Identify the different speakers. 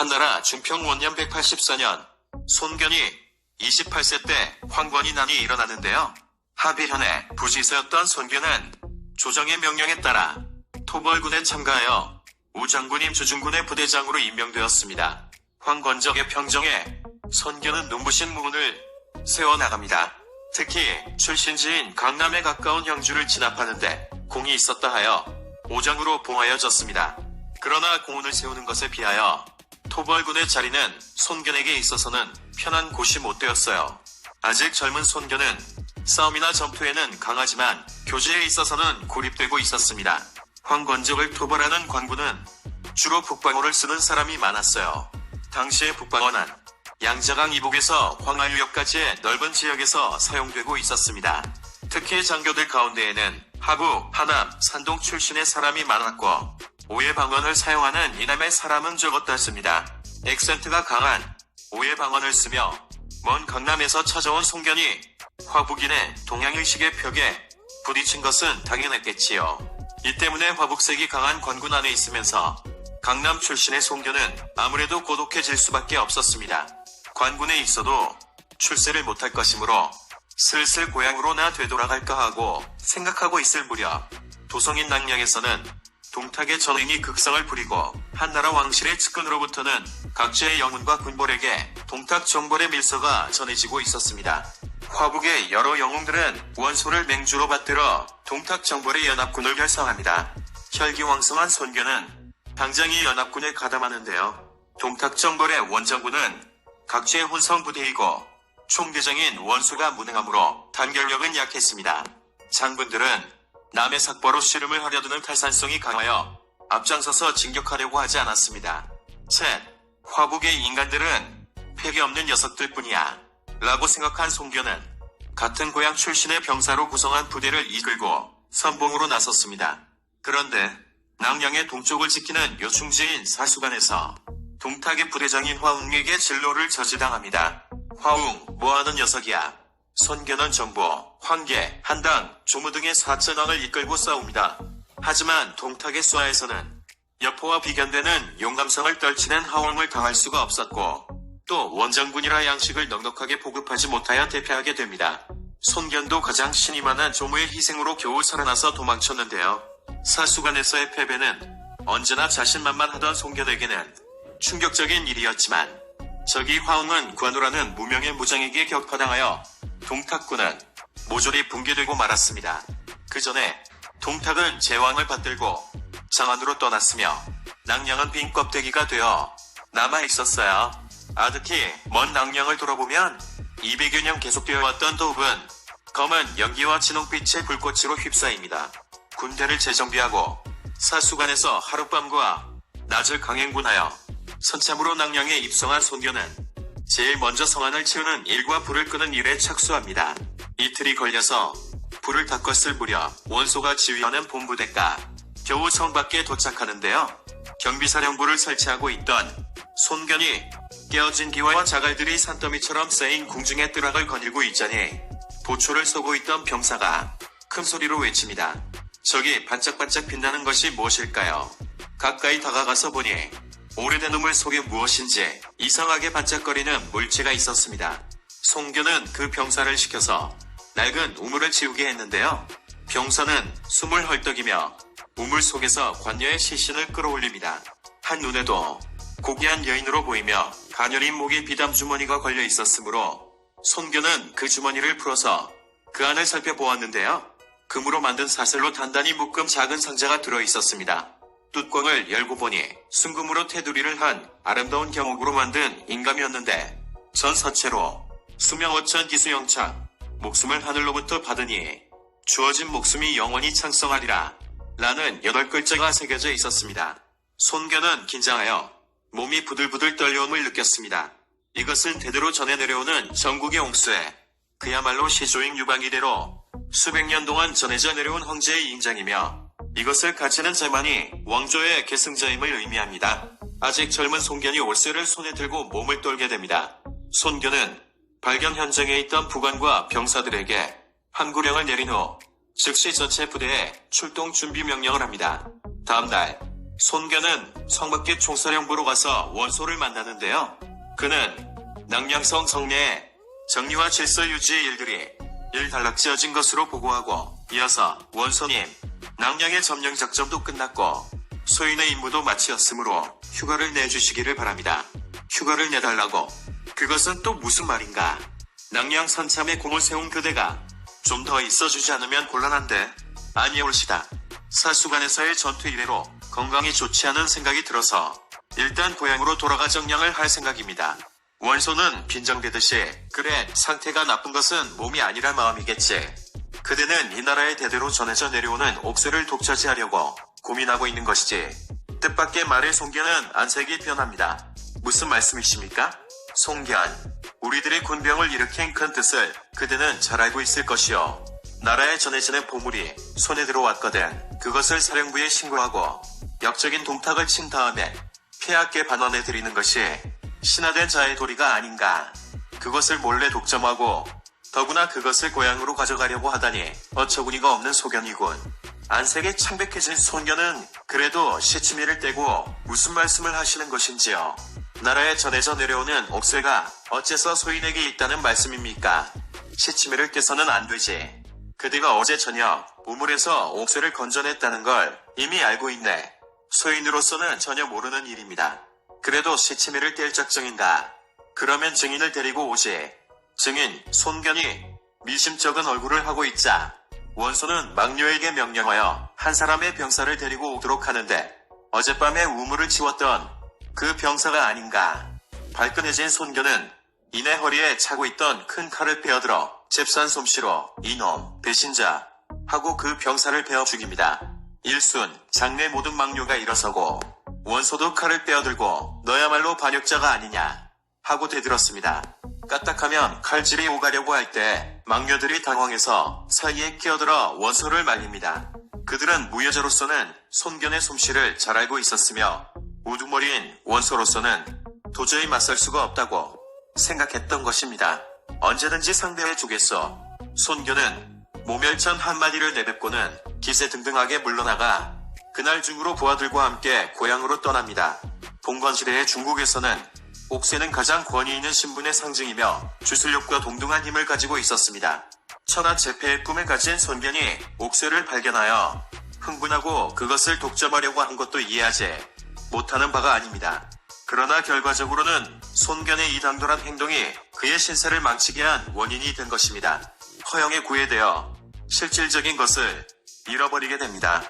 Speaker 1: 한나라 중평 원년 184년 손견이 28세 때 황권이 난이 일어나는데요. 하비현의 부지사였던 손견은 조정의 명령에 따라 토벌군에 참가하여 우장군임 주중군의 부대장으로 임명되었습니다. 황건적의 평정에 손견은 눈부신 무문을 세워나갑니다. 특히 출신지인 강남에 가까운 형주를 진압하는데 공이 있었다 하여 오장으로 봉하여졌습니다. 그러나 공훈을 세우는 것에 비하여 토벌군의 자리는 손견에게 있어서는 편한 곳이 못 되었어요. 아직 젊은 손견은 싸움이나 전투에는 강하지만 교제에 있어서는 고립되고 있었습니다. 황건적을 토벌하는 관군은 주로 북방어를 쓰는 사람이 많았어요. 당시의 북방어는 양자강 이북에서 황하유역까지의 넓은 지역에서 사용되고 있었습니다. 특히 장교들 가운데에는 하부, 하남, 산동 출신의 사람이 많았고 오해 방언을 사용하는 이남의 사람은 적었다습니다. 액센트가 강한 오해 방언을 쓰며 먼 강남에서 찾아온 송견이 화북인의 동양의식의 벽에 부딪힌 것은 당연했겠지요. 이 때문에 화북색이 강한 관군 안에 있으면서 강남 출신의 송견은 아무래도 고독해질 수밖에 없었습니다. 관군에 있어도 출세를 못할 것이므로 슬슬 고향으로 나 되돌아갈까 하고 생각하고 있을 무렵 도성인 낭량에서는 동탁의 전횡이 극성을 부리고 한나라 왕실의 측근으로부터는 각지의 영훈과 군벌에게 동탁 정벌의 밀서가 전해지고 있었습니다. 화북의 여러 영웅들은 원소를 맹주로 받들어 동탁 정벌의 연합군을 결성합니다. 혈기왕성한 손견은 당장 이 연합군에 가담하는데요. 동탁 정벌의 원정군은 각지의 혼성 부대이고 총대장인 원수가 무능하므로 단결력은 약했습니다. 장군들은 남의 삭바로 씨름을 하려드는 탈산성이 강하여 앞장서서 진격하려고 하지 않았습니다. 셋, 화북의 인간들은 폐기 없는 녀석들 뿐이야. 라고 생각한 송견은 같은 고향 출신의 병사로 구성한 부대를 이끌고 선봉으로 나섰습니다. 그런데 낭량의 동쪽을 지키는 요충지인 사수관에서 동탁의 부대장인 화웅에게 진로를 저지당합니다. 화웅, 뭐하는 녀석이야. 손견원 정보, 황계, 한당, 조무 등의 사천왕을 이끌고 싸웁니다. 하지만 동탁의 수하에서는 여포와 비견되는 용감성을 떨치는 하웅을 당할 수가 없었고 또 원정군이라 양식을 넉넉하게 보급하지 못하여 대패하게 됩니다. 손견도 가장 신이 많은 조무의 희생으로 겨우 살아나서 도망쳤는데요. 사수관에서의 패배는 언제나 자신만만하던 손견에게는 충격적인 일이었지만 저기 화웅은 관우라는 무명의 무장에게 격파당하여 동탁군은 모조리 붕괴되고 말았습니다. 그 전에 동탁은 제왕을 받들고 장안으로 떠났으며 낭량은 빈 껍데기가 되어 남아 있었어요. 아득히 먼 낭량을 돌아보면 200여 년 계속되어 왔던 도읍은 검은 연기와 진홍빛의 불꽃으로 휩싸입니다. 군대를 재정비하고 사수관에서 하룻밤과 낮을 강행군하여 선참으로 낭량에 입성한 손견은 제일 먼저 성안을 치우는 일과 불을 끄는 일에 착수합니다. 이틀이 걸려서 불을 다 껐을 무렵 원소가 지휘하는 본부대가 겨우 성 밖에 도착하는데요. 경비사령부를 설치하고 있던 손견이 깨어진 기와와 자갈들이 산더미처럼 쌓인 궁중의 뜨락을 거닐고 있자니 보초를 쏘고 있던 병사가 큰 소리로 외칩니다. 저기 반짝반짝 빛나는 것이 무엇일까요? 가까이 다가가서 보니 오래된 우물 속에 무엇인지 이상하게 반짝거리는 물체가 있었습니다. 송견은 그 병사를 시켜서 낡은 우물을 치우게 했는데요. 병사는 숨을 헐떡이며 우물 속에서 관녀의 시신을 끌어올립니다. 한눈에도 고귀한 여인으로 보이며 가녀린 목에 비담 주머니가 걸려 있었으므로 손견은 그 주머니를 풀어서 그 안을 살펴보았는데요. 금으로 만든 사슬로 단단히 묶음 작은 상자가 들어 있었습니다. 뚜껑을 열고 보니 순금으로 테두리를 한 아름다운 경옥으로 만든 인감이었는데 전 서체로 수명어천 기수영창 목숨을 하늘로부터 받으니 주어진 목숨이 영원히 창성하리라 라는 여덟 글자가 새겨져 있었습니다. 손견은 긴장하여 몸이 부들부들 떨려옴을 느꼈습니다. 이것은 대대로 전해 내려오는 전국의 옹수에 그야말로 시조잉 유방이대로 수백 년 동안 전해져 내려온 황제의 인장이며 이것을 가지는 제만이 왕조의 계승자임을 의미합니다. 아직 젊은 손견이 올쇠를 손에 들고 몸을 떨게 됩니다. 손견은 발견 현장에 있던 부관과 병사들에게 한구령을 내린 후 즉시 전체 부대에 출동 준비 명령을 합니다. 다음날 손견은 성밖에 총사령부로 가서 원소를 만나는데요. 그는 낭량성 성내에 정리와 질서 유지의 일들이 일단락 지어진 것으로 보고하고 이어서 원소님, 낭량의 점령 작전도 끝났고 소인의 임무도 마치었으므로 휴가를 내주시기를 바랍니다. 휴가를 내달라고 그것은 또 무슨 말인가? 낭량 선참의 공을 세운 교대가 좀 더 있어주지 않으면 곤란한데 아니올시다. 사수관에서의 전투 이래로 건강이 좋지 않은 생각이 들어서 일단 고향으로 돌아가 정량을 할 생각입니다. 원소는 빈정대듯이 그래 상태가 나쁜 것은 몸이 아니라 마음이겠지. 그대는 이 나라의 대대로 전해져 내려오는 옥쇠를 독차지하려고 고민하고 있는 것이지. 뜻밖의 말에 송견은 안색이 변합니다. 무슨 말씀이십니까? 송견. 우리들의 군병을 일으킨 큰 뜻을 그대는 잘 알고 있을 것이요. 나라에 전해지는 보물이 손에 들어왔거든. 그것을 사령부에 신고하고 역적인 동탁을 친 다음에 폐하께 반환해 드리는 것이 신하된 자의 도리가 아닌가. 그것을 몰래 독점하고 더구나 그것을 고향으로 가져가려고 하다니 어처구니가 없는 소견이군. 안색이 창백해진 손견은 그래도 시치미를 떼고 무슨 말씀을 하시는 것인지요. 나라에 전해져 내려오는 옥쇠가 어째서 소인에게 있다는 말씀입니까? 시치미를 떼서는 안 되지. 그대가 어제 저녁 우물에서 옥쇠를 건져냈다는 걸 이미 알고 있네. 소인으로서는 전혀 모르는 일입니다. 그래도 시치미를 뗄 작정인가? 그러면 증인을 데리고 오지. 증인 손견이 미심쩍은 얼굴을 하고 있자 원소는 막녀에게 명령하여 한 사람의 병사를 데리고 오도록 하는데 어젯밤에 우물을 치웠던 그 병사가 아닌가. 발끈해진 손견은 이내 허리에 차고 있던 큰 칼을 베어들어 잽싼 솜씨로 이놈 배신자 하고 그 병사를 베어 죽입니다. 일순 장내 모든 막류가 일어서고 원소도 칼을 빼어들고 너야말로 반역자가 아니냐 하고 대들었습니다. 까딱하면 칼질이 오가려고 할 때 막녀들이 당황해서 사이에 끼어들어 원소를 말립니다. 그들은 무여자로서는 손견의 솜씨를 잘 알고 있었으며 우두머리인 원소로서는 도저히 맞설 수가 없다고 생각했던 것입니다. 언제든지 상대해 주겠어. 손견은 모멸천 한마디를 내뱉고는 기세 등등하게 물러나가 그날 중으로 부하들과 함께 고향으로 떠납니다. 봉건시대의 중국에서는 옥새는 가장 권위 있는 신분의 상징이며 주술력과 동등한 힘을 가지고 있었습니다. 천하 제패의 꿈을 가진 손견이 옥새를 발견하여 흥분하고 그것을 독점하려고 한 것도 이해하지 못하는 바가 아닙니다. 그러나 결과적으로는 손견의 이 당돌한 행동이 그의 신세를 망치게 한 원인이 된 것입니다. 허영에 구애되어 실질적인 것을 잃어버리게 됩니다.